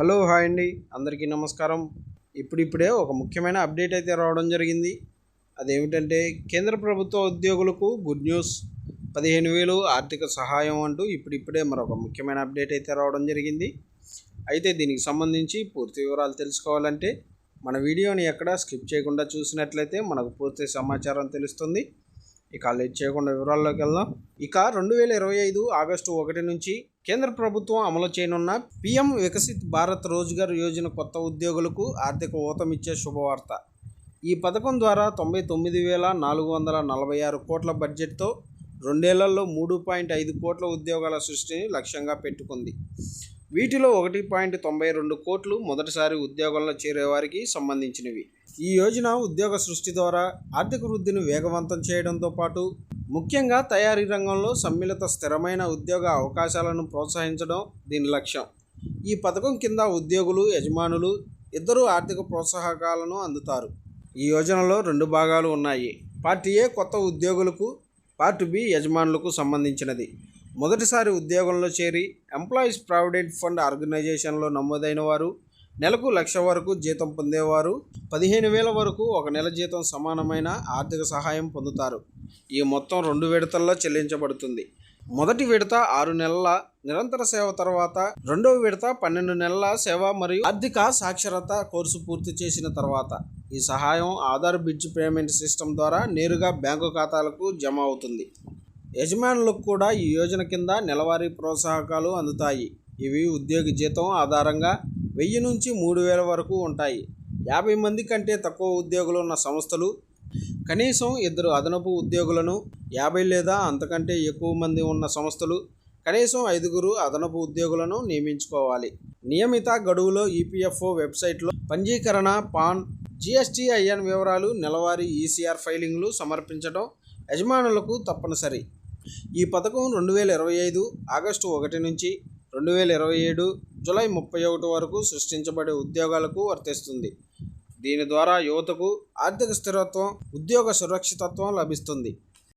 Hello hi అండి. అందరికీ నమస్కారం. ఇప్పుడిప్పుడే ఒక ముఖ్యమైన అప్డేట్ అయితే రావడం జరిగింది. అదేమిటంటే కేంద్ర ప్రభుత్వ ఉద్యోగులకు గుడ్ న్యూస్. పదిహేను వేలు ఆర్థిక సహాయం అంటూ ఇప్పుడిప్పుడే మరొక ముఖ్యమైన అప్డేట్ అయితే రావడం జరిగింది. అయితే దీనికి సంబంధించి పూర్తి వివరాలు తెలుసుకోవాలంటే మన వీడియోని ఎక్కడ స్కిప్ చేయకుండా చూసినట్లయితే మనకు పూర్తి సమాచారం తెలుస్తుంది. ఇక లేట్ చేయకుండా వివరాల్లోకి వెళ్దాం. ఇక రెండు వేల ఇరవై ఐదు ఆగస్టు ఒకటి నుంచి కేంద్ర ప్రభుత్వం అమలు చేయనున్న పిఎం వికసిత్ భారత్ రోజ్గార్ యోజన కొత్త ఉద్యోగులకు ఆర్థిక ఊతమిచ్చే శుభవార్త. ఈ పథకం ద్వారా తొంభై తొమ్మిది వేల నాలుగు వందల నలభై ఆరు కోట్ల బడ్జెట్తో రెండేళ్ళలో మూడు పాయింట్ ఐదు కోట్ల ఉద్యోగాల సృష్టిని లక్ష్యంగా పెట్టుకుంది. వీటిలో ఒకటి పాయింట్ తొంభై రెండు కోట్లు మొదటిసారి ఉద్యోగంలో చేరేవారికి సంబంధించినవి. ఈ యోజన ఉద్యోగ సృష్టి ద్వారా ఆర్థిక వృద్ధిని వేగవంతం చేయడంతో పాటు ముఖ్యంగా తయారీ రంగంలో సమ్మిళిత స్థిరమైన ఉద్యోగ అవకాశాలను ప్రోత్సహించడం దీని లక్ష్యం. ఈ పథకం కింద ఉద్యోగులు యజమానులు ఇద్దరు ఆర్థిక ప్రోత్సాహకాలను అందుతారు. ఈ యోజనలో రెండు భాగాలు ఉన్నాయి. పార్ట్ ఏ కొత్త ఉద్యోగులకు పార్ట్ బి యజమానులకు సంబంధించినది. మొదటిసారి ఉద్యోగంలో చేరి ఎంప్లాయీస్ ప్రావిడెంట్ ఫండ్ ఆర్గనైజేషన్లో నమోదైన వారు నెలకు లక్ష వరకు జీతం పొందేవారు పదిహేను వేల వరకు ఒక నెల జీతం సమానమైన ఆర్థిక సహాయం పొందుతారు. ఈ మొత్తం రెండు విడతల్లో చెల్లించబడుతుంది. మొదటి విడత ఆరు నెలల నిరంతర సేవ తర్వాత రెండవ విడత పన్నెండు నెలల సేవ మరియు ఆర్థిక సాక్షరత కోర్సు పూర్తి చేసిన తర్వాత ఈ సహాయం ఆధార్ బిడ్జ్ పేమెంట్ సిస్టమ్ ద్వారా నేరుగా బ్యాంకు ఖాతాలకు జమ అవుతుంది. యజమానులకు కూడా ఈ యోజన కింద నెలవారీ ప్రోత్సాహకాలు అందుతాయి. ఇవి ఉద్యోగి జీతం ఆధారంగా వెయ్యి నుంచి మూడు వేల వరకు ఉంటాయి. యాభై మంది కంటే తక్కువ ఉద్యోగులు ఉన్న సంస్థలు కనీసం ఇద్దరు అదనపు ఉద్యోగులను యాభై లేదా అంతకంటే ఎక్కువ మంది ఉన్న సంస్థలు కనీసం ఐదుగురు అదనపు ఉద్యోగులను నియమించుకోవాలి. నియమిత గడువులో ఈపీఎఫ్ఓ వెబ్సైట్లో పంజీకరణ పాన్ జిఎస్టీఐఎన్ వివరాలు నెలవారీ ఈసీఆర్ ఫైలింగ్లు సమర్పించడం యజమానులకు తప్పనిసరి. ఈ పథకం రెండు వేల ఇరవై ఐదు ఆగస్టు ఒకటి నుంచి రెండు వేల ఇరవై ఏడు జూలై ముప్పై ఒకటి వరకు సృష్టించబడే ఉద్యోగాలకు వర్తిస్తుంది. దీని ద్వారా యువతకు ఆర్థిక స్థిరత్వం ఉద్యోగ సురక్షితత్వం లభిస్తుంది.